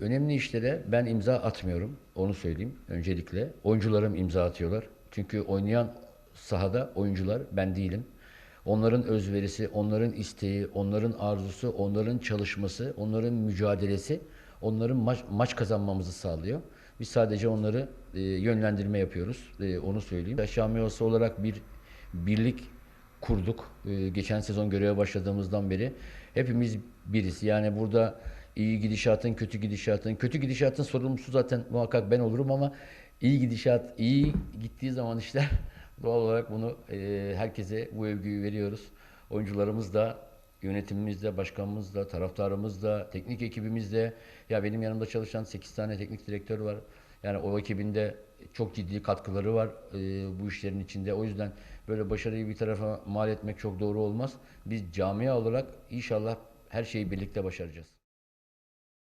Önemli işlere ben imza atmıyorum. Onu söyleyeyim öncelikle. Oyuncularım imza atıyorlar. Çünkü oynayan sahada oyuncular ben değilim. Onların özverisi, onların isteği, onların arzusu, onların çalışması, onların mücadelesi, onların maç, maç kazanmamızı sağlıyor. Biz sadece onları e, yönlendirme yapıyoruz. E, onu söyleyeyim. Şamiyası olarak bir birlik kurduk. E, geçen sezon göreve başladığımızdan beri hepimiz biriz. Yani burada iyi gidişatın, kötü gidişatın, kötü gidişatın sorumlusu zaten muhakkak ben olurum ama iyi gidişat, iyi gittiği zaman işler doğal olarak bunu e, herkese bu övgüyü veriyoruz. Oyuncularımız da, yönetimimiz de, başkanımız da, taraftarımız da, teknik ekibimiz de. Ya benim yanımda çalışan 8 tane teknik direktör var. Yani o ekibinde çok ciddi katkıları var e, bu işlerin içinde. O yüzden böyle başarıyı bir tarafa mal etmek çok doğru olmaz. Biz camia olarak inşallah her şeyi birlikte başaracağız.